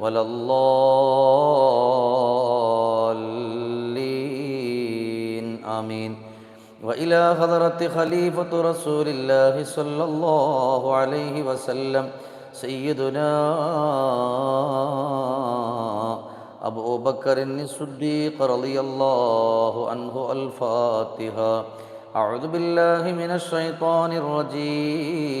ولا الضالين. آمين. وإلى حضرة خليفة رسول الله صلى الله عليه وسلم سيدنا أبو بكر الصديق رضي الله عنه الفاتحة. أعوذ بالله من الشيطان الرجيم.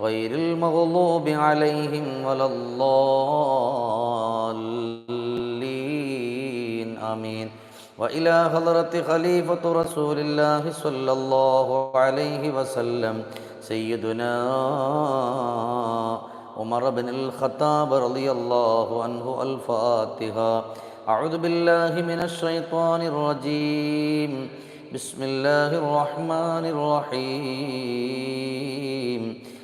غير المغضوب عليهم ولا الضالين. آمين. وإلى حضرة خليفة رسول الله صلى الله عليه وسلم سيدنا عمر بن الخطاب رضي الله عنه الفاتحة. أعوذ بالله من الشيطان الرجيم. بسم الله الرحمن الرحيم.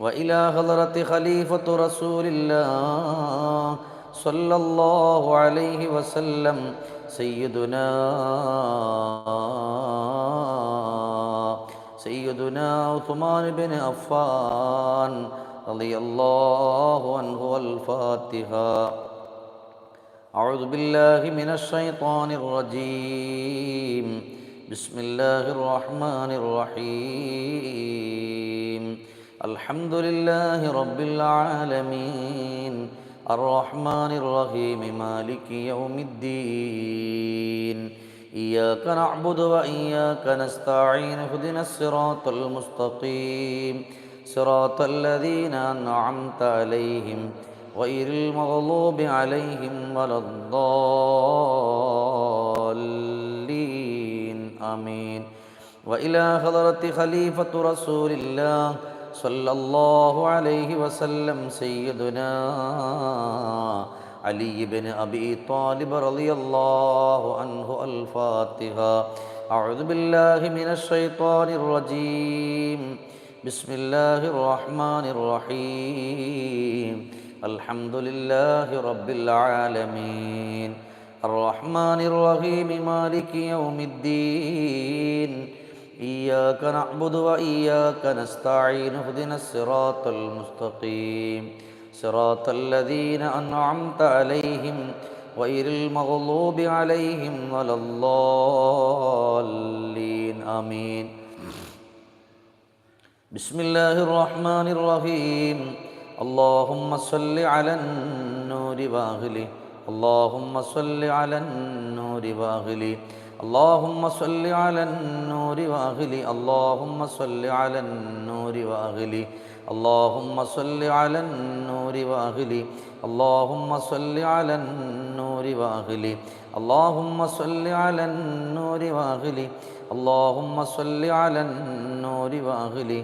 وإلى حضرة خليفة رسول الله صلى الله عليه وسلم سيدنا سيدنا عثمان بن عفان رضي الله عنه والفاتحة. أعوذ بالله من الشيطان الرجيم. بسم الله الرحمن الرحيم. الحمد لله رب العالمين. الرحمن الرحيم مالك يوم الدين. إياك نعبد وإياك نستعين اهدنا الصراط المستقيم. صراط الذين أنعمت عليهم غير المغضوب عليهم ولا الضالين. آمين. وإلى حضرة خليفة رسول الله صلى الله عليه وسلم سيدنا علي بن أبي طالب رضي الله عنه الفاتحة. أعوذ بالله من الشيطان الرجيم. بسم الله الرحمن الرحيم. الحمد لله رب العالمين. الرحمن الرحيم مالك يوم الدين. إياك نعبد وإياك نستعين اهدنا الصراط المستقيم. صراط الذين أنعمت عليهم غير المغضوب عليهم ولا الضالين. آمين. بسم الله الرحمن الرحيم. اللهم صل على النور واغلي اللهم صل على النور واغلي اللهم صل على النور واغلي اللهم صل على النور واغلي اللهم صل على النور واغلي اللهم صل على النور واغلي اللهم صل على النور واغلي اللهم صل على النور واغلي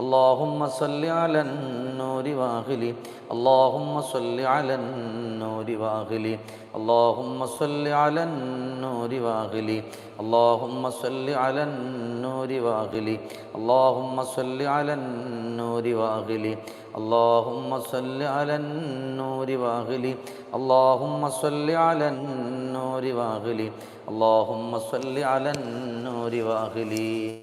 اللهم صل على النور واغلي اللهم صل على النور واغلي اللهم صل على النور واغلي اللهم صل على النور واغلي اللهم صل على النور واغلي اللهم صل على النور واغلي اللهم صل على النور واغلي اللهم صل على النور واغلي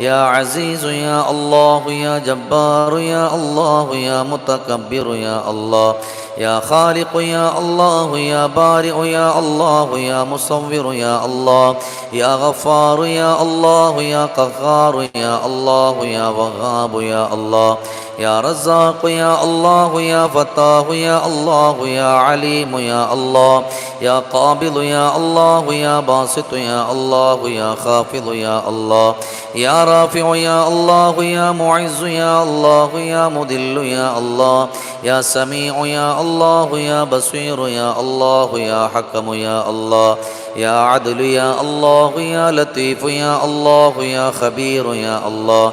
يا عزيز يا الله يا جبار يا الله يا متكبر يا الله يا خالق يا الله يا بارئ يا الله يا مصور يا الله يا غفار يا الله يا قهار يا الله يا وهاب يا الله يا رزاق يا الله يا فتاه يا الله يا عليم يا الله يا قابض يا الله يا باسط يا الله يا خافض يا الله يا رافع يا الله يا معز يا الله يا مذل يا الله يا سميع يا الله يا بصير يا الله يا حكم يا الله يا عدل يا الله يا لطيف يا الله يا خبير يا الله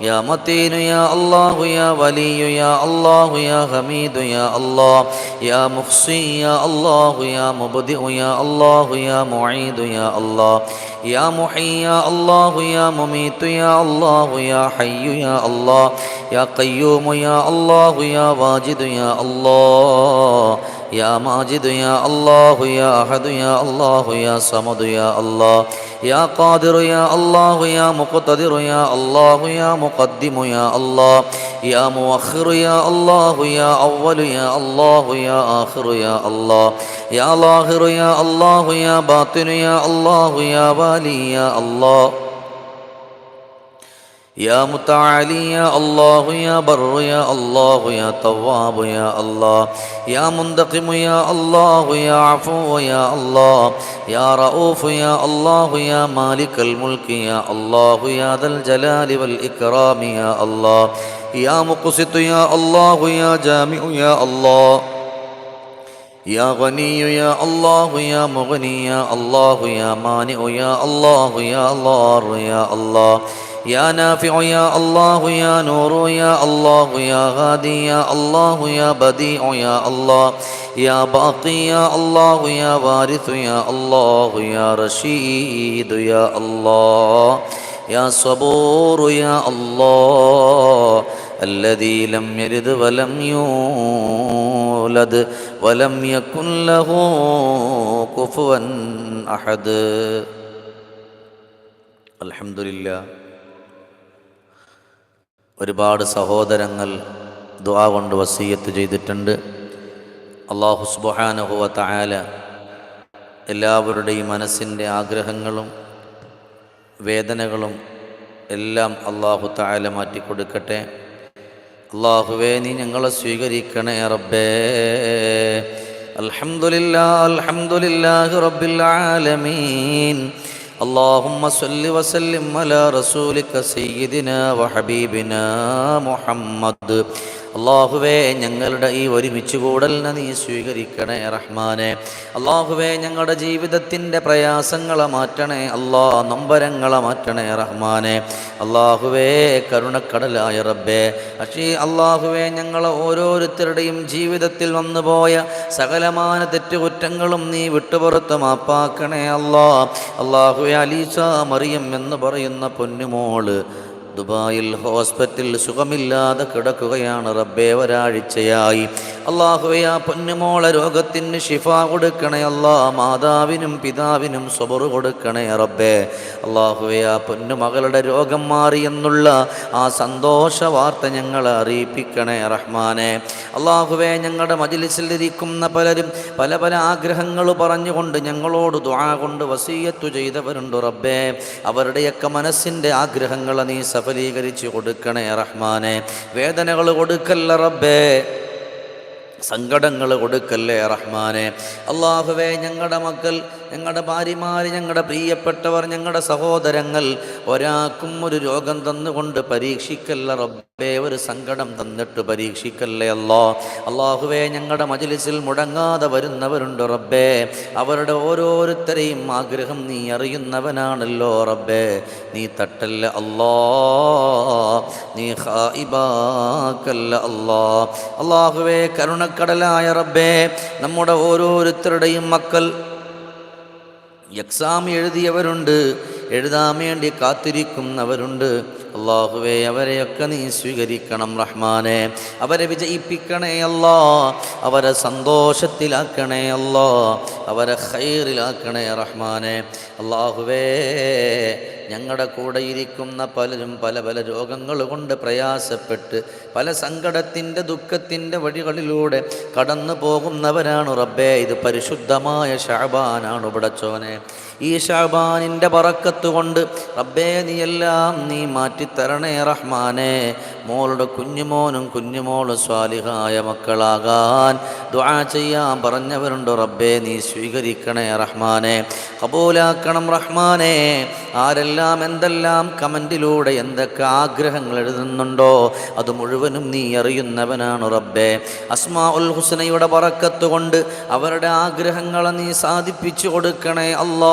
يا متين يا الله يا ولي يا الله يا حميد يا الله يا محصي يا الله يا مبدئ يا الله يا معيد يا الله يا محيي يا الله يا مميت يا الله يا حي يا الله يا قيوم يا الله يا واجد يا الله يا ماجد يا الله يا أحد يا الله يا صمد يا الله يا قادر يا الله يا مقتدر يا الله يا مقدم يا الله يا مؤخر يا الله يا أول يا الله يا آخر يا الله يا ظاهر يا الله يا باطن يا الله يا والي يا الله يا متعالي يا الله يا بر يا الله يا تواب يا الله يا منتقم يا الله يا عفو يا الله يا رؤوف يا الله يا مالك الملك يا الله يا ذا الجلال والإكرام يا الله يا مقسط يا الله يا جامع يا الله يا غني يا الله يا مغني يا الله يا مانع يا الله يا ضار يا الله يا نافع يا الله يا نور يا الله يا غادي يا الله يا بديع يا الله يا باقي يا الله يا وارث يا الله يا رشيد يا الله يا صبور يا الله الذي لم يلد ولم يولد ولم يكن له كفوا أحد. الحمد لله. ഒരുപാട് സഹോദരങ്ങൾ ദുആ കൊണ്ട് വസീയത്ത് ചെയ്തിട്ടുണ്ട്. അള്ളാഹു സുബ്ഹാനഹു തആല എല്ലാവരുടെയും മനസ്സിന്റെ ആഗ്രഹങ്ങളും വേദനകളും എല്ലാം അള്ളാഹു തആല മാറ്റിക്കൊടുക്കട്ടെ. അള്ളാഹുവേ നീ ഞങ്ങളെ സ്വീകരിക്കണേ റബ്ബേ. അൽഹംദുലില്ലാ അൽഹംദുലില്ലാഹി റബ്ബിൽ ആലമീൻ. اللهم صل وسلم على رسولك سيدنا وحبيبنا محمد അള്ളാഹുവേ ഞങ്ങളുടെ ഈ ഒരുമിച്ച് കൂടലിനെ നീ സ്വീകരിക്കണേ റഹ്മാനെ. അള്ളാഹുവേ ഞങ്ങളുടെ ജീവിതത്തിന്റെ പ്രയാസങ്ങളെ മാറ്റണേ. അള്ളാ നമ്പരങ്ങളെ മാറ്റണേ റഹ്മാനെ. അള്ളാഹുവേ കരുണക്കടലായ റബ്ബേ. പക്ഷേ അള്ളാഹുവേ ഞങ്ങളെ ഓരോരുത്തരുടെയും ജീവിതത്തിൽ വന്നുപോയ സകലമാന തെറ്റുകുറ്റങ്ങളും നീ വിട്ടുപുറത്ത് മാപ്പാക്കണേ അള്ളാഹ് അള്ളാഹുവെ അലീസ മറിയം എന്ന് പറയുന്ന പൊന്നുമോൾ ദുബായിൽ ഹോസ്പിറ്റലിൽ സുഖമില്ലാതെ കിടക്കുകയാണ് റബ്ബേ ഒരാഴ്ചയായി. അള്ളാഹുവെ ആ പൊന്നുമോളെ രോഗത്തിന് ഷിഫ കൊടുക്കണേ അല്ലാ മാതാവിനും പിതാവിനും സ്വബറ് കൊടുക്കണേ റബ്ബേ. അള്ളാഹുവെ ആ പൊന്നുമകളുടെ രോഗം മാറി എന്നുള്ള ആ സന്തോഷ വാർത്ത ഞങ്ങളെ അറിയിപ്പിക്കണേ റഹ്മാനെ. അള്ളാഹുവെ ഞങ്ങളുടെ മജിലിസിലിരിക്കുന്ന പലരും പല പല ആഗ്രഹങ്ങൾ പറഞ്ഞുകൊണ്ട് ഞങ്ങളോട് ദുആ കൊണ്ട് വസീയത്തു ചെയ്തവരുണ്ട് റബ്ബേ. അവരുടെയൊക്കെ മനസ്സിന്റെ ആഗ്രഹങ്ങളെ നീ സഫലീകരിച്ച് കൊടുക്കണേ റഹ്മാനെ. വേദനകൾ കൊടുക്കല്ല റബ്ബേ. സങ്കടങ്ങൾ കൊടുക്കല്ലേ റഹ്മാനെ? അള്ളാഹുവേ ഞങ്ങളുടെ മക്കൾ ഞങ്ങളുടെ ഭാര്യമാർ ഞങ്ങളുടെ പ്രിയപ്പെട്ടവർ ഞങ്ങളുടെ സഹോദരങ്ങൾ ഒരാൾക്കും ഒരു രോഗം തന്നുകൊണ്ട് പരീക്ഷിക്കല്ല റബ്ബേ ഒരു സങ്കടം തന്നിട്ട് പരീക്ഷിക്കല്ലേ അല്ലോ അള്ളാഹുവേ ഞങ്ങളുടെ മജിലിസിൽ മുടങ്ങാതെ വരുന്നവരുണ്ട് റബ്ബേ. അവരുടെ ഓരോരുത്തരെയും ആഗ്രഹം നീ അറിയുന്നവനാണല്ലോ റബ്ബേ. നീ തട്ടല്ല അല്ലോ നീ ഹായിബാക്കല്ല അല്ലോ അള്ളാഹുവേ കരുണക്കടലായ റബ്ബേ നമ്മുടെ ഓരോരുത്തരുടെയും മക്കൾ. എക്സാം എഴുതിയവരുണ്ട് എഴുതാൻ വേണ്ടി കാത്തിരിക്കുന്നവരുണ്ട്. അള്ളാഹുവേ അവരെയൊക്കെ നീ സ്വീകരിക്കണം റഹ്മാനെ. അവരെ വിജയിപ്പിക്കണേ അല്ലോ. അവരെ സന്തോഷത്തിലാക്കണേ അല്ലോ. അവരെ ഹൈറിലാക്കണേ റഹ്മാനെ. അള്ളാഹുവേ ഞങ്ങളുടെ കൂടെ ഇരിക്കുന്ന പലരും പല പല രോഗങ്ങൾ കൊണ്ട് പ്രയാസപ്പെട്ട് പല സങ്കടത്തിന്റെ ദുഃഖത്തിന്റെ വഴികളിലൂടെ കടന്നു പോകുന്നവരാണ് റബ്ബേ. ഇത് പരിശുദ്ധമായ ഷാബാനാണ് പടച്ചോനെ ഈ ഷാബാനിന്റെ പറക്കത്ത് കൊണ്ട് റബ്ബേ നീ എല്ലാം നീ മാറ്റിത്തരണേ റഹ്മാനെ. മോളുടെ കുഞ്ഞുമോനും കുഞ്ഞുമോളും സ്വാലിഹായ മക്കളാകാൻ ദുആ ചെയ്യാൻ പറഞ്ഞവരുണ്ട് റബ്ബേ നീ സ്വീകരിക്കണേ റഹ്മാനെ. കബൂലാക്കണം റഹ്മാനെ. ആരെല്ലാം എന്തെല്ലാം കമന്റിലൂടെ എന്തൊക്കെ ആഗ്രഹങ്ങൾ എഴുതുന്നുണ്ടോ അത് മുഴുവനും നീ അറിയുന്നവനാണ് റബ്ബേ. അസ്മാ ഉൽ ഹുസനയുടെ പറക്കത്ത് കൊണ്ട് അവരുടെ ആഗ്രഹങ്ങളെ നീ സാധിപ്പിച്ചു കൊടുക്കണേ അല്ലാ.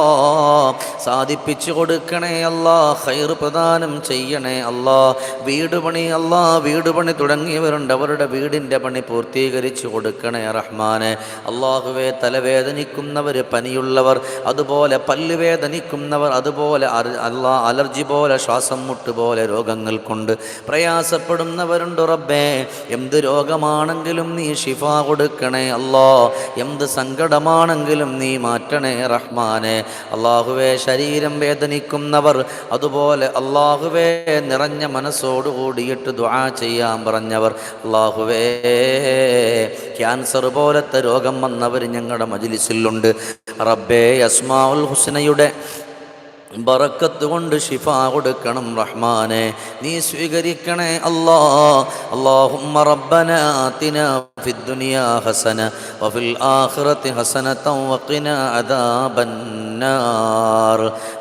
സാധിപ്പിച്ചു കൊടുക്കണേ അല്ലാ. ഹൈർ പ്രദാനം ചെയ്യണേ അല്ലാ. വീട് പണി അല്ലാ. വീട് പണി തുടങ്ങിയവരുണ്ട്. അവരുടെ വീടിന്റെ പണി പൂർത്തീകരിച്ചു കൊടുക്കണേ റഹ്മാനെ. അള്ളാഹുവെ തലവേദനിക്കുന്നവർ പനിയുള്ളവർ അതുപോലെ പല്ലുവേദനിക്കുന്നവർ അതുപോലെ അല്ലാ അലർജി പോലെ ശ്വാസം മുട്ട് പോലെ രോഗങ്ങൾ കൊണ്ട് പ്രയാസപ്പെടുന്നവരുണ്ട് റബ്ബേ. എന്ത് രോഗമാണെങ്കിലും നീ ഷിഫ കൊടുക്കണേ അല്ലോ. എന്ത് സങ്കടമാണെങ്കിലും നീ മാറ്റണേ റഹ്മാനെ. അള്ളാഹുവേ ശരീരം വേദനിക്കുന്നവർ അതുപോലെ അള്ളാഹുവേ നിറഞ്ഞ മനസ്സോട് കൂടിയിട്ട് ദ്വാ ചെയ്യാൻ പറഞ്ഞവർ. അള്ളാഹുവേ ക്യാൻസർ പോലത്തെ രോഗം വന്നവർ ഞങ്ങളുടെ മജിലിസിലുണ്ട്. റബ്ബേ അസ്മാഉൽ ഹുസ്നയുടെ ബറക്കത്ത് കൊണ്ട് ഷിഫ കൊടുക്കണം റഹ്മാനെ. നീ സ്വീകരിക്കണേ അല്ലാ അല്ലാഹുമ്മ റബ്ബന ഫിദ്ദുനിയാ ഹസന വഫിൽ ആഖിറതി ഹസനത വഖിന അദാബൻ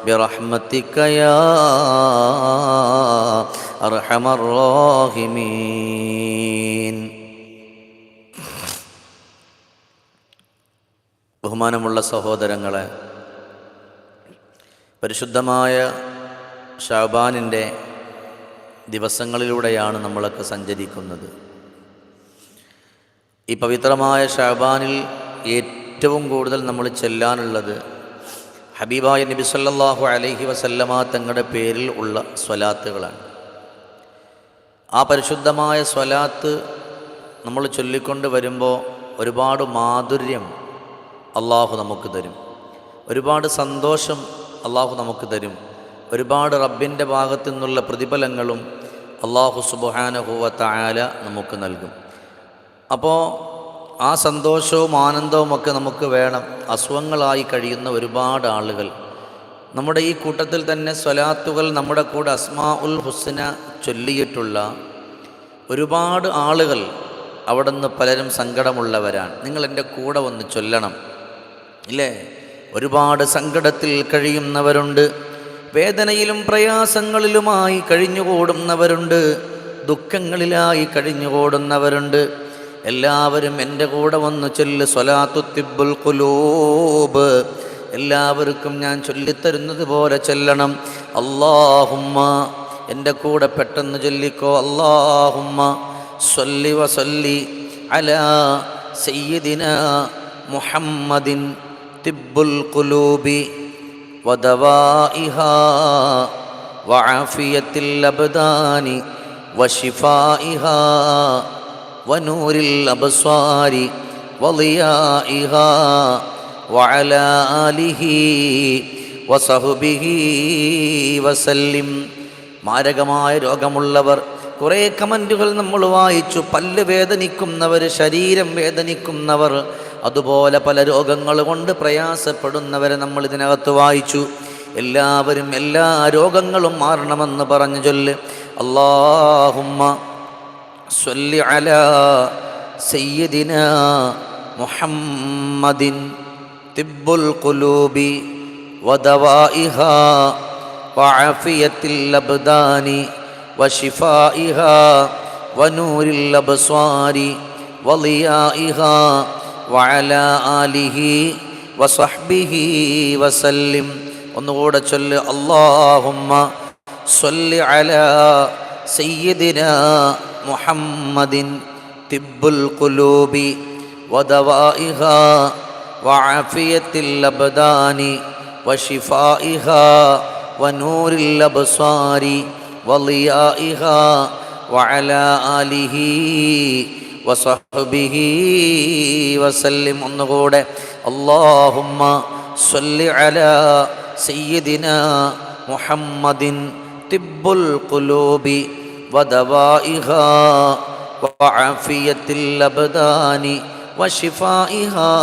ബിറഹ്മതിക യാ അർഹമർ റഹീമീൻ. ബഹുമാനമുള്ള സഹോദരങ്ങളെ പരിശുദ്ധമായ ഷാബാനിന്റെ ദിവസങ്ങളിലൂടെയാണ് നമ്മളൊക്കെ സഞ്ചരിക്കുന്നത്. ഈ പവിത്രമായ ഷാബാനിൽ ഏറ്റവും കൂടുതൽ നമ്മൾ ചെല്ലാനുള്ളത് ഹബീബായ നബി സല്ലാഹു അലൈഹി വസല്ലമ തങ്ങളുടെ പേരിൽ ഉള്ള സ്വലാത്തുകളാണ്. ആ പരിശുദ്ധമായ സ്വലാത്ത് നമ്മൾ ചൊല്ലിക്കൊണ്ട് വരുമ്പോൾ ഒരുപാട് മാധുര്യം അള്ളാഹു നമുക്ക് തരും. ഒരുപാട് സന്തോഷം അള്ളാഹു നമുക്ക് തരും. ഒരുപാട് റബ്ബിന്റെ ഭാഗത്തു നിന്നുള്ള പ്രതിഫലങ്ങളും അള്ളാഹു സുബാനഹുവ നമുക്ക് നൽകും. അപ്പോൾ ആ സന്തോഷവും ആനന്ദവും ഒക്കെ നമുക്ക് വേണം. അസുഖങ്ങളായി കഴിയുന്ന ഒരുപാട് ആളുകൾ. നമ്മുടെ ഈ കൂട്ടത്തിൽ തന്നെ സ്വലാത്തുകൾ നമ്മുടെ കൂടെ അസ്മാ ഉൽ ഹുസ്ന ചൊല്ലിയിട്ടുള്ള ഒരുപാട് ആളുകൾ അവിടെ നിന്ന് പലരും സങ്കടമുള്ളവരാണ്. നിങ്ങൾ എന്റെ കൂടെ വന്ന് ചൊല്ലണം. ഇല്ലേ? ഒരുപാട് സങ്കടത്തിൽ കഴിയുന്നവരുണ്ട്. വേദനയിലും പ്രയാസങ്ങളിലുമായി കഴിഞ്ഞുകൂടുന്നവരുണ്ട്. ദുഃഖങ്ങളിലായി കഴിഞ്ഞുകൂടുന്നവരുണ്ട്. എല്ലാവരും എന്റെ കൂടെ വന്ന് ചൊല്ല് സ്വലാത്തു തിബുൽ കുലൂബ് എല്ലാവർക്കും ഞാൻ ചൊല്ലിത്തരുന്നത് പോലെ ചെല്ലണം. അള്ളാഹുമ്മ എന്റെ കൂടെ പെട്ടെന്ന് ചൊല്ലിക്കോ. അള്ളാഹുമ്മ സ്വല്ലി വസല്ലി അല സയ്യിദിന മുഹമ്മദിൻ തിബുൽ കുലൂബി ودوائها وعافية الأبدان وشفائها ونور الأبصار وضيائها وعلى آله وصحبه وسلم മാരകമായ രോഗമുള്ളവർ കുറേ കമൻറ്റുകൾ നമ്മൾ വായിച്ചു പല്ല് വേദനിക്കുന്നവർ ശരീരം വേദനിക്കുന്നവർ അതുപോലെ പല രോഗങ്ങൾ കൊണ്ട് പ്രയാസപ്പെടുന്നവരെ നമ്മൾ ഇതിനകത്ത് വായിച്ചു എല്ലാവരും എല്ലാ രോഗങ്ങളും മാറണമെന്ന് പറഞ്ഞു ചൊല്ല് അള്ളാഹുമ്മ സ്വല്ലി അല സയ്യിദിന മുഹമ്മദിൻ തിബുൽ ഖുലൂബി വദവാഇഹാ وعافية الأبدان وشفائها ونور الأبصار وضيائها وعلى آله وصحبه وسلم ഒന്നുകൂടെ ചൊല്ല് അള്ളാഹുമ്മ സ്വല്ലി അല സയ്യിദിന മുഹമ്മദിൻ തിബുൽ ഖുലൂബി വദവാഇഹാ വഅഫിയത്തിൽ അബ്ദാനി وشفائها ونور الأبصار وضيائها وعلى آله وصحبه وسلم ഒന്നുകൂടെ اللهم صل على سيدنا محمد طب القلوب ودوائها وعافية الأبدان وشفائها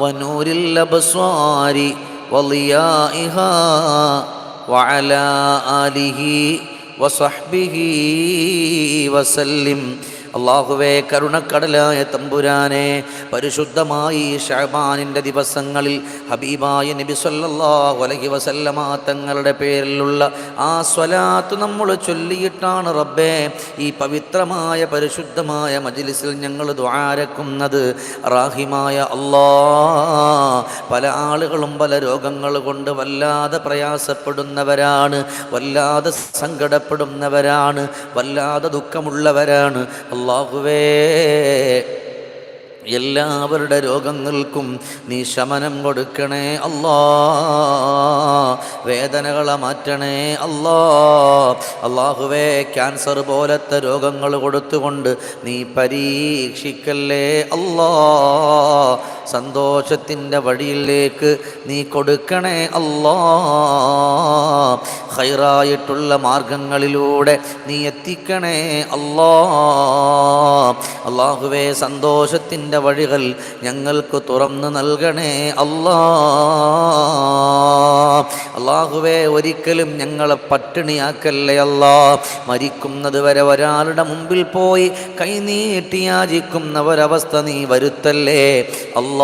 ونور الأبصار وضيائها وعلى آله وصحبه وسلم അള്ളാഹുവേ കരുണക്കടലായ തമ്പുരാനെ പരിശുദ്ധമായി ഷഹബാനിന്റെ ദിവസങ്ങളിൽ ഹബീബായ നബി സല്ലാഹുലഹി വസല്ലമ തങ്ങളുടെ പേരിലുള്ള ആ സ്വലാത്ത് നമ്മൾ ചൊല്ലിയിട്ടാണ് റബ്ബേ ഈ പവിത്രമായ പരിശുദ്ധമായ മജിലിസിൽ ഞങ്ങൾ ദ്വാരക്കുന്നത് റാഹിമായ അള്ളാ പല ആളുകളും പല രോഗങ്ങൾ കൊണ്ട് വല്ലാതെ പ്രയാസപ്പെടുന്നവരാണ് വല്ലാതെ സങ്കടപ്പെടുന്നവരാണ് വല്ലാതെ ദുഃഖമുള്ളവരാണ്. അള്ളാഹുവേ എല്ലാവരുടെ രോഗങ്ങൾക്കും നീ ശമനം കൊടുക്കണേ അല്ലാ. വേദനകളെ മാറ്റണേ അല്ലാ. അള്ളാഹുവേ ക്യാൻസർ പോലത്തെ രോഗങ്ങൾ കൊടുത്തുകൊണ്ട് നീ പരീക്ഷിക്കല്ലേ അല്ലാ. സന്തോഷത്തിന്റെ വഴിയിലേക്ക് നീ കൊടുക്കണേ അല്ലാ. ഹൈറായിട്ടുള്ള മാർഗങ്ങളിലൂടെ നീ എത്തിക്കണേ അല്ലാ. അള്ളാഹുവേ സന്തോഷത്തിന്റെ വഴികൾ ഞങ്ങൾക്ക് തുറന്നു നൽകണേ അല്ലാ. അള്ളാഹുവേ ഒരിക്കലും ഞങ്ങളെ പട്ടിണിയാക്കല്ലേ അല്ലാ. മരിക്കുന്നത് വരെ ഒരാളുടെ മുമ്പിൽ പോയി കൈനീട്ടി യാചിക്കുന്ന ഒരവസ്ഥ നീ വരുത്തല്ലേ? അല്ലാ.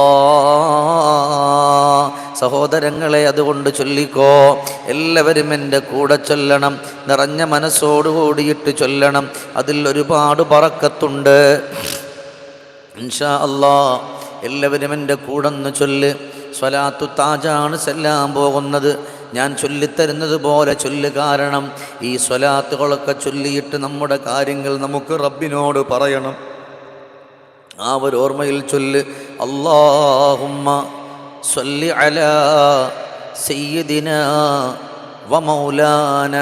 സഹോദരങ്ങളെ അതുകൊണ്ട് ചൊല്ലിക്കോ. എല്ലാവരും എന്റെ കൂടെ ചൊല്ലണം. നിറഞ്ഞ മനസ്സോടുകൂടിയിട്ട് ചൊല്ലണം. അതിൽ ഒരുപാട് പറക്കത്തുണ്ട്. ഇൻഷാ അല്ലാ എല്ലാവരും എന്റെ കൂടെന്ന് ചൊല്ല്. സ്വലാത്തു താജാണ് ചെല്ലാൻ പോകുന്നത്. ഞാൻ ചൊല്ലിത്തരുന്നത് പോലെ ചൊല്ല് കാരണം ഈ സ്വലാത്തുകളൊക്കെ ചൊല്ലിയിട്ട് നമ്മുടെ കാര്യങ്ങൾ നമുക്ക് റബ്ബിനോട് പറയണം. ആ ഒരു ഓർമ്മയിൽ ചൊല്ല് അള്ളാഹുമ്മ സ്വല്ലി അല സയ്യിദിന വ മൗലാന.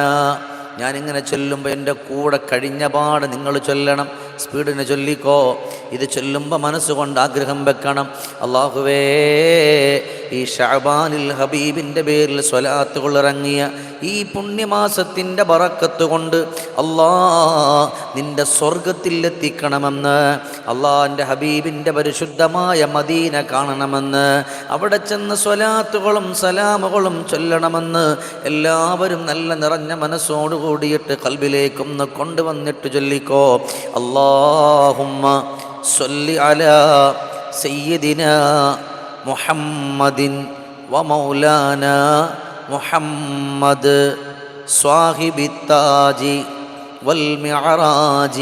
ഞാനിങ്ങനെ ചൊല്ലുമ്പോൾ എന്റെ കൂടെ കഴിഞ്ഞ പാട് നിങ്ങൾ ചൊല്ലണം. സ്പീഡിന് ചൊല്ലിക്കോ. ഇത് ചൊല്ലുമ്പോൾ മനസ്സുകൊണ്ട് ആഗ്രഹം വെക്കണം. അള്ളാഹുവേ ഈ ഷാബാനിൽ ഹബീബിന്റെ പേരിൽ സ്വലാത്തുകൾ ഇറങ്ങിയ ഈ പുണ്യമാസത്തിന്റെ പറക്കത്ത് കൊണ്ട് അള്ളാ നിന്റെ സ്വർഗത്തിലെത്തിക്കണമെന്ന് അള്ളാഹിന്റെ ഹബീബിന്റെ പരിശുദ്ധമായ മദീന കാണണമെന്ന് അവിടെ ചെന്ന് സ്വലാത്തുകളും സലാമുകളും ചൊല്ലണമെന്ന് എല്ലാവരും നല്ല നിറഞ്ഞ മനസ്സോടുകൂടിയിട്ട് കൽബിലേക്കൊന്ന് കൊണ്ടുവന്നിട്ട് ചൊല്ലിക്കോ. اللهم صل على سيدنا محمد ومولانا محمد صاحب التاج والمعراج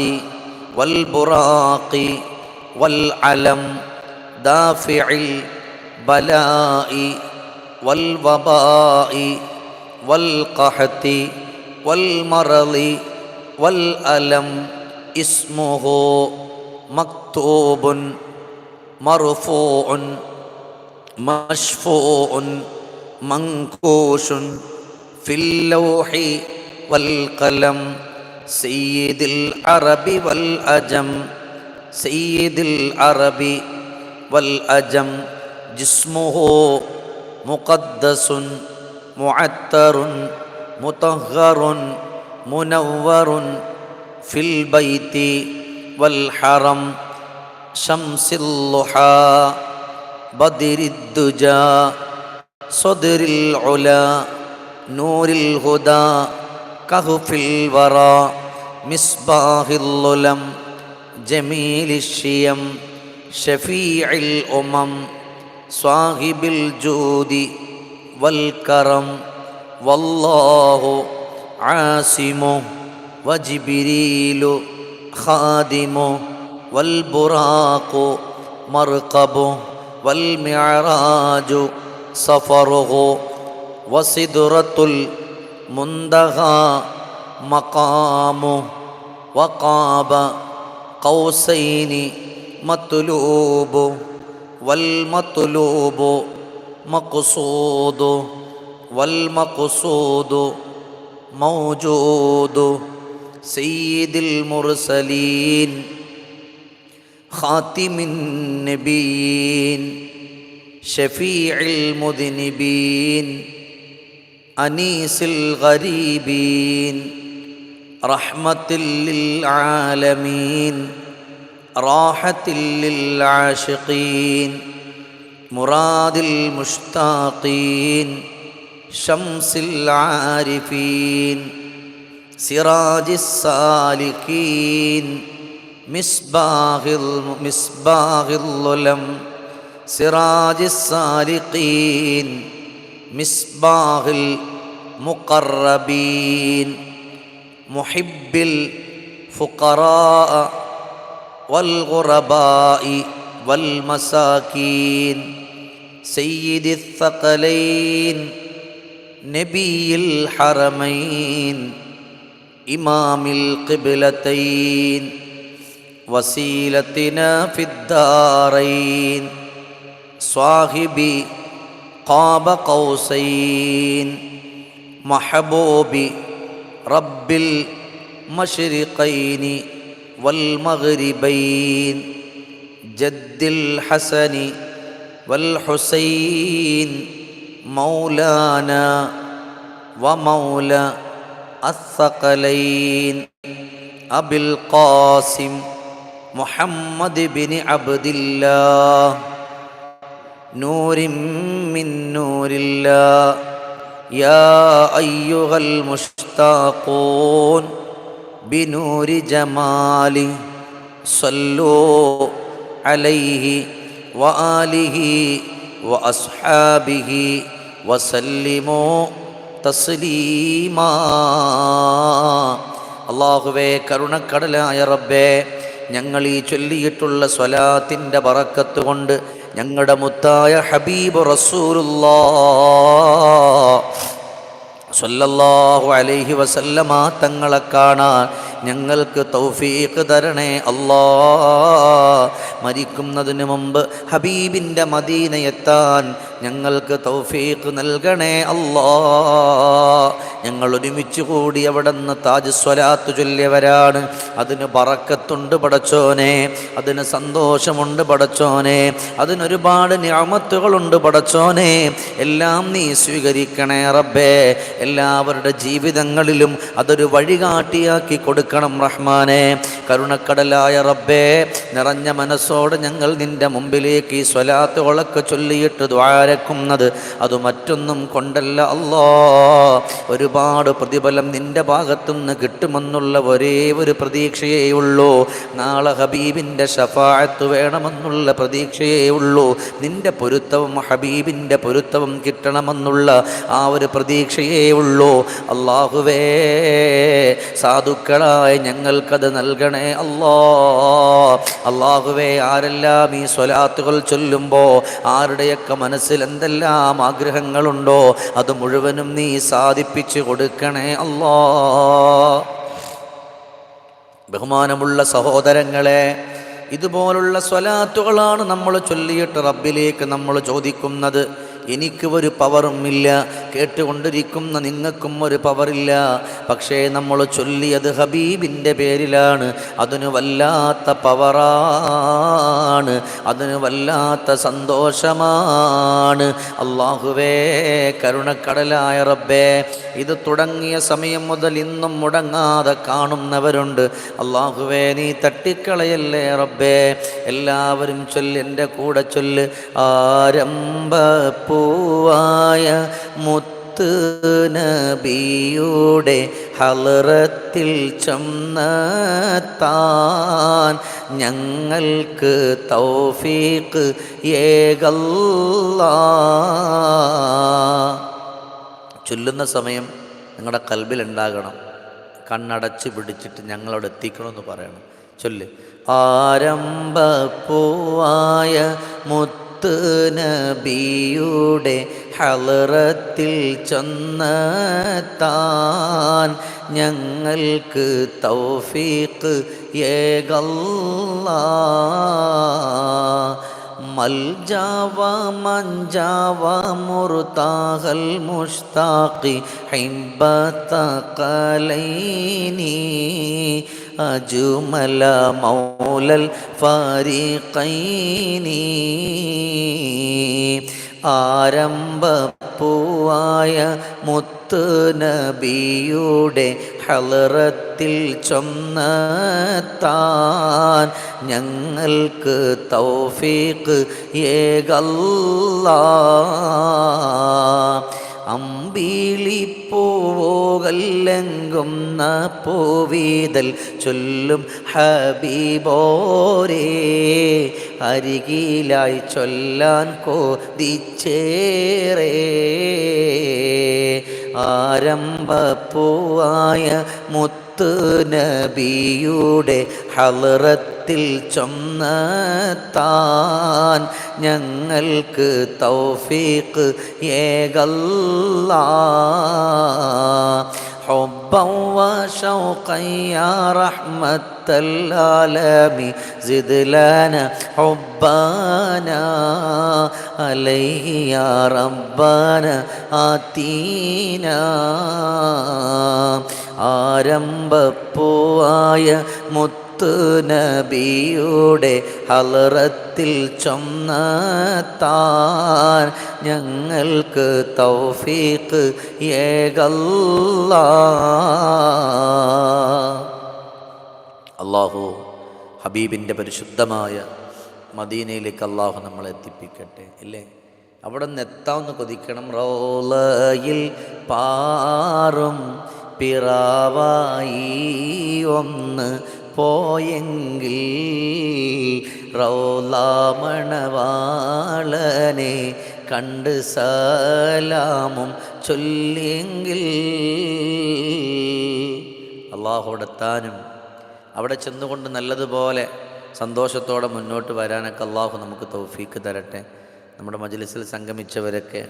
والبراق والعلم دافع البلاء والوباء والقحط والمرض والألم. اسمه مكتوب مرفوع مشفوع منكوش في اللوح والقلم. سيد العرب والأجم سيد العرب والأجم. جسمه مقدس معتر مطهر منور. في البيت والحرم شمس اللحى بدر الدجى صدر العلا نور الهدى كهف الورى مصباح الظلم جميل الشيم شفيع الأمم صاحب الجود والكرم والله عاصمه. وجبريل خادمه والبراق مرقبه والمعراج سفره وسدرة المنتهى مقامه وقاب قوسين مطلوب والمطلوب مقصود والمقصود موجود سيد المرسلين خاتم النبيين شفيع المذنبين أنيس الغريبين رحمة للعالمين راحة للعاشقين مراد المشتاقين شمس العارفين. سراج السالكين مصباح مصباح الظلم. سراج السالقين مصباح المقربين. محب الفقراء والغرباء والمساكين. سيد الثقلين نبي الحرمين. إمام القبلتين وسيلتنا في الدارين. صاحب قاب قوسين محبوب رب المشرقين والمغربين جد الحسن والحسين مولانا ومولى الثقلين. أبي القاسم محمد بن عبد الله. نور من نور الله. يا أيها المشتاقون بنور جماله صلوا عليه وآله وأصحابه وسلموا അള്ളാഹുവേ കരുണക്കടലായ റബ്ബേ ഞങ്ങൾ ഈ ചൊല്ലിയിട്ടുള്ള സ്വലാത്തിന്റെ പറക്കത്ത് കൊണ്ട് ഞങ്ങളുടെ മുത്തായ ഹബീബ് റസൂലുല്ലാ സല്ലല്ലാഹു അലൈഹി വസല്ലമ തങ്ങളെ കാണാൻ ഞങ്ങൾക്ക് തൗഫീഖ് തരണേ അല്ലാ. മരിക്കുന്നതിന് മുമ്പ് ഹബീബിന്റെ മദീനയെത്താൻ ഞങ്ങൾക്ക് തൗഫീഖ് നൽകണേ അല്ലാ. ഞങ്ങൾ ഒരുമിച്ച് കൂടി അവിടെ നിന്ന് താജ് സ്വലാത്ത് ചൊല്ലിയവരാണ്. അതിന് പറക്കത്തുണ്ട് പടച്ചോനെ. അതിന് സന്തോഷമുണ്ട് പടച്ചോനെ. അതിനൊരുപാട് ഞാമത്തുകളുണ്ട് പടച്ചോനെ. എല്ലാം നീ സ്വീകരിക്കണേ റബ്ബേ. എല്ലാവരുടെ ജീവിതങ്ങളിലും അതൊരു വഴികാട്ടിയാക്കി കൊടുക്കണം റഹ്മാനെ. കരുണക്കടലായ റബ്ബേ നിറഞ്ഞ മനസ്സോടെ ഞങ്ങൾ നിന്റെ മുമ്പിലേക്ക് ഈ സ്വലാത്തുകളൊക്കെ ചൊല്ലിയിട്ട് ദ്വാരക്കുന്നത്. അത് മറ്റൊന്നും കൊണ്ടല്ല അല്ലോ. ഒരുപാട് പ്രതിഫലം നിന്റെ ഭാഗത്തുനിന്ന് കിട്ടുമെന്നുള്ള ഒരേ ഒരു പ്രതീക്ഷയേ ഉള്ളൂ. നാളെ ഹബീബിന്റെ ഷഫായത്ത് വേണമെന്നുള്ള പ്രതീക്ഷയേ ഉള്ളൂ. നിന്റെ പൊരുത്തവും ഹബീബിന്റെ പൊരുത്തവും കിട്ടണമെന്നുള്ള ആ ഒരു പ്രതീക്ഷയേ ഉള്ളൂ. അള്ളാഹുവേ സാധുക്കളായി ഞങ്ങൾക്കത് നൽകണേ അല്ലോ. അള്ളാഹുവേ ആരെല്ലാം ഈ സ്വലാത്തുകൾ ചൊല്ലുമ്പോൾ ആരുടെയൊക്കെ മനസ്സിൽ എന്തെല്ലാം ആഗ്രഹങ്ങളുണ്ടോ അത് മുഴുവനും നീ സാധിപ്പിച്ചു കൊടുക്കണേ അല്ലോ. ബഹുമാനമുള്ള സഹോദരങ്ങളെ ഇതുപോലുള്ള സ്വലാത്തുകളാണ് നമ്മൾ ചൊല്ലിയിട്ട് റബ്ബിലേക്ക് നമ്മൾ ചോദിക്കുന്നത്. എനിക്ക് ഒരു പവറും ഇല്ല. കേട്ടുകൊണ്ടിരിക്കുന്ന നിങ്ങൾക്കും ഒരു പവറില്ല. പക്ഷേ നമ്മൾ ചൊല്ലിയത് ഹബീബിന്റെ പേരിലാണ്. അതിന് വല്ലാത്ത പവറാണ്. അതിന് വല്ലാത്ത സന്തോഷമാണ്. അള്ളാഹുവേ കരുണക്കടലായ റബ്ബേ ഇത് തുടങ്ങിയ സമയം മുതൽ ഇന്നും മുടങ്ങാതെ കാണുന്നവരുണ്ട്. അള്ളാഹുവേ നീ തട്ടിക്കളയല്ലേ റബ്ബേ? എല്ലാവരും ചൊല്ല് എന്റെ കൂടെ ചൊല്ല്. ആരംഭപ്പൂവായ മുത്ത് നബിയുടെ ഹലറത്തിൽ ചൊന്നത്താൻ ഞങ്ങൾക്ക് തൗഫീക്ക് ഏകല്ല. ചൊല്ലുന്ന സമയം നിങ്ങളുടെ കൽബിലുണ്ടാകണം കണ്ണടച്ച് പിടിച്ചിട്ട് ഞങ്ങളോട് എത്തിക്കണമെന്ന് പറയണം. ചൊല്ല്. ആരംഭ പൂവായ മുത്ത് നബിയുടെ ഹലറത്തിൽ ചൊന്നത്താൻ ഞങ്ങൾക്ക് തൗഫീഖ് ഏകല്ല. മൽജാവ മഞ്ചാവ മുറുതാഹൽ മുഷ്താഖി ഹിംബത്ത ഖലൈനി അജുമല മൗലൽ ഫാരീഖൈനി. ആരംഭ പൂവായ മുത്ത് നബിയുടെ ഹളറത്തിൽ ചൊന്നത്താൻ ഞങ്ങൾക്ക് തൗഫീഖ് ഏകല്ലാ. അമ്പിളിപ്പൂവോകല്ലെങ്കുന്ന പൂവീതൽ ചൊല്ലും ഹബീബോരേ. അരികിലായി ചൊല്ലാൻ കോതിച്ചേറേ. ആരംഭപ്പൂവായ മുത്ത് നബിയുടെ ഹലറത്തിൽ ചൊന്നത്താൻ ഞങ്ങൾക്ക് തൗഫീഖ് ഏകല്ലാ. حبا وشوقا يا رحمة العالمين زد لنا حبنا عليه يا ربنا آتينا ആരംഭപ്പൂവായ മുത്ത് നബിയുടെ ഹലറത്തിൽ ചൊന്നത്താൻ ഞങ്ങൾക്ക് തൗഫീഖ് ഏകല്ല. അള്ളാഹു ഹബീബിന്റെ പരിശുദ്ധമായ മദീനയിലേക്ക് അള്ളാഹു നമ്മളെ എത്തിപ്പിക്കട്ടെ ഇല്ലേ? അവിടെ നിന്ന് എത്താമെന്ന് കൊതിക്കണം. റോളയിൽ പാറും പിറാവായി ഒന്ന് പോയെങ്കിൽ റൗലാമണവാളനെ കണ്ട് സലാമും ചൊല്ലിയെങ്കിൽ അള്ളാഹുടെത്താനും അവിടെ ചെന്നുകൊണ്ട് നല്ലതുപോലെ സന്തോഷത്തോടെ മുന്നോട്ട് വരാനൊക്കെ അള്ളാഹു നമുക്ക് തൗഫീക്ക് തരട്ടെ. നമ്മുടെ മജ്ലിസിൽ സംഗമിച്ചവരൊക്കെ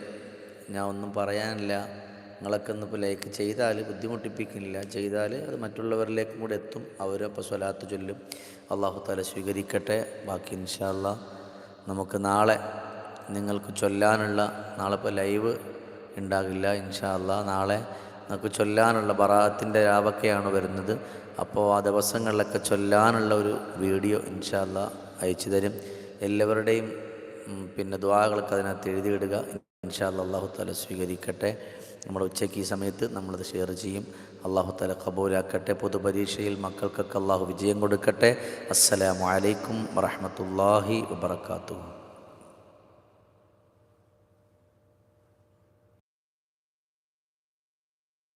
ഞാൻ ഒന്നും പറയാനില്ല. നിങ്ങളൊക്കെ ഒന്നിപ്പോൾ ലൈക്ക് ചെയ്താൽ ബുദ്ധിമുട്ടിപ്പിക്കുന്നില്ല. ചെയ്താൽ അത് മറ്റുള്ളവരിലേക്കും കൂടെ എത്തും. അവരപ്പോൾ സ്വലാത്ത് ചൊല്ലും. അള്ളാഹു താല സ്വീകരിക്കട്ടെ. ബാക്കി ഇൻഷാല്ല നമുക്ക് നാളെ നിങ്ങൾക്ക് ചൊല്ലാനുള്ള നാളെ ഇപ്പോൾ ലൈവ് ഉണ്ടാകില്ല ഇൻഷാല്ല നാളെ നമുക്ക് ചൊല്ലാനുള്ള ബറാത്തിന്റെ രാവൊക്കെയാണ് വരുന്നത്. അപ്പോൾ ആ ദിവസങ്ങളിലൊക്കെ ചൊല്ലാനുള്ള ഒരു വീഡിയോ ഇൻഷാല്ല അയച്ചു തരും. എല്ലാവരുടെയും പിന്നെ ദ്വാകൾക്ക് അതിനകത്ത് എഴുതിയിടുക ഇൻഷാല്ല അള്ളാഹു താല സ്വീകരിക്കട്ടെ. നമ്മുടെ ഉച്ചയ്ക്ക് ഈ സമയത്ത് നമ്മളത് ഷെയർ ചെയ്യും. അള്ളാഹു തല കബൂലാക്കട്ടെ പൊതുപരീക്ഷയിൽ മക്കൾക്കൊക്കെ അള്ളാഹു വിജയം കൊടുക്കട്ടെ. അസ്സലാമലൈക്കും വറഹമത്തല്ലാഹി വബർക്കാത്തു